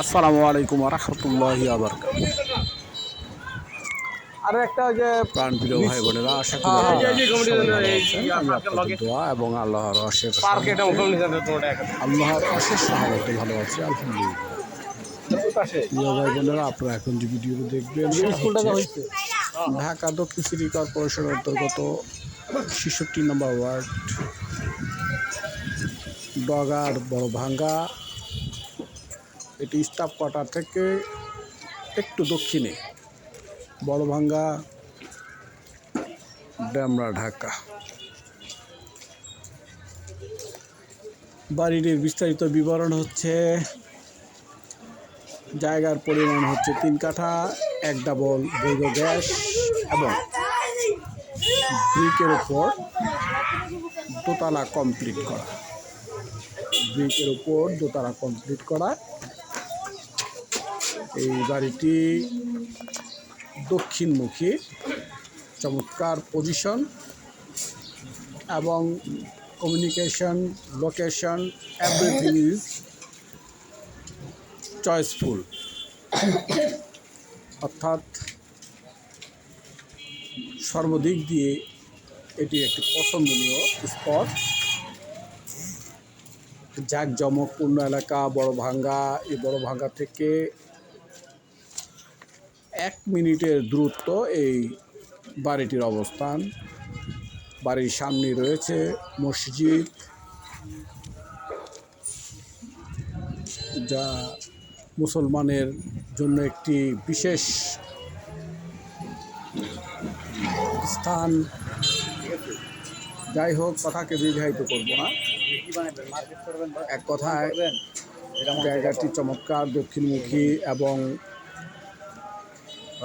আসসালামু আলাইকুম রহমতুল্লাহি আবার একটা ওই যে প্রাণপ্রিয় ভাই বোনেরা আশা করি হ্যাঁ, দোয়া এবং আল্লাহর অশেষ আল্লাহর সহায়তা ভালো আছে আলহামদুলিল্লাহ। প্রিয় ভাই বোনেরা আপনারা এখন যে ভিডিও দেখবেন ঢাকা দক্ষিণ সিটি কর্পোরেশনের অন্তর্গত ছেষট্টি নম্বর ওয়ার্ড ডগার বড় ভাঙ্গা এটি স্টাফ কোয়ার্টার থেকে একটু দক্ষিণে বড় ভাঙ্গা ড্যামরা, ঢাকা। বাড়িটির বিস্তারিত বিবরণ হচ্ছে, জায়গার পরিমাণ হচ্ছে তিন কাঠা, এক ডাবল দৈর্ঘ্য গ্যাস এবং ব্রিকের উপর দোতলা কমপ্লিট করা। ব্রিকের উপর দোতলা কমপ্লিট করা। এই বাড়িটি দক্ষিণমুখী, চমৎকার পজিশন এবং communication location everything is choiceful অর্থাৎ সর্বদিক দিয়ে এটি একটি পছন্দনীয় স্পট জাঁকজমকপূর্ণ এলাকা বড় ভাঙ্গা এই বড় ভাঙ্গা থেকে এক মিনিটের দূরত্ব এই বাড়িটির অবস্থান। বাড়ির সামনে রয়েছে মসজিদ, যা মুসলমানের জন্য একটি বিশেষ স্থান। যাই হোক, কথাকে দীর্ঘায়িত করব না। এক কথায়, জায়গাটি চমৎকার, দক্ষিণমুখী এবং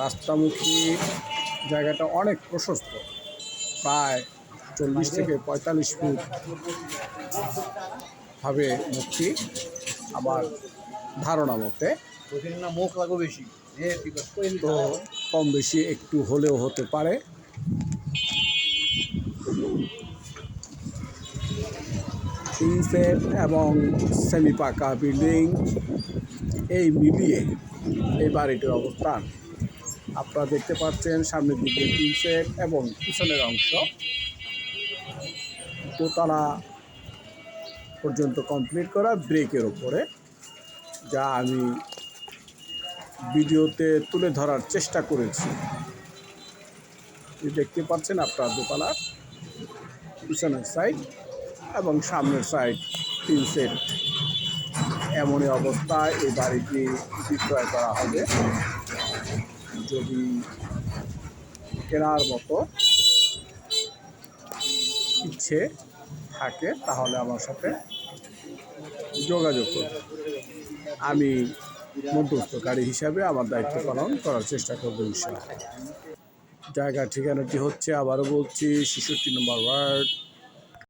রাস্তামুখী জায়গাটা অনেক প্রশস্ত, প্রায় চল্লিশ থেকে পঁয়তাল্লিশ ফুট হবে মুক্তি আমার ধারণা মতে। মুখ লাগো বেশি তো কম বেশি একটু হলেও হতে পারে। এবং সেমি পাকা বিল্ডিং এই মিলিয়ে এই বাড়িটির অবস্থান। আপনারা দেখতে পাচ্ছেন সামনের দিকে তিন সেট এবং পিছনের অংশ। দোতলা পর্যন্ত কমপ্লিট করা ব্রেকের ওপরে যা আমি ভিডিওতে তুলে ধরার চেষ্টা করেছি। দেখতে পাচ্ছেন আপনার দোতলার পিছনের সাইড এবং সামনের সাইড তিন সেট এমনই অবস্থায় এই বাড়িটি বিক্রয় করা হবে। যদি কেনার মতো ইচ্ছে থাকে, তাহলে আমার সাথে যোগাযোগ করুন। আমি মধ্যস্থকারী হিসাবে আমার দায়িত্ব পালন করার চেষ্টা করব, ইনশাআল্লাহ। জায়গার ঠিকানাটি হচ্ছে, আবারও বলছি, ছেষট্টি নম্বর ওয়ার্ড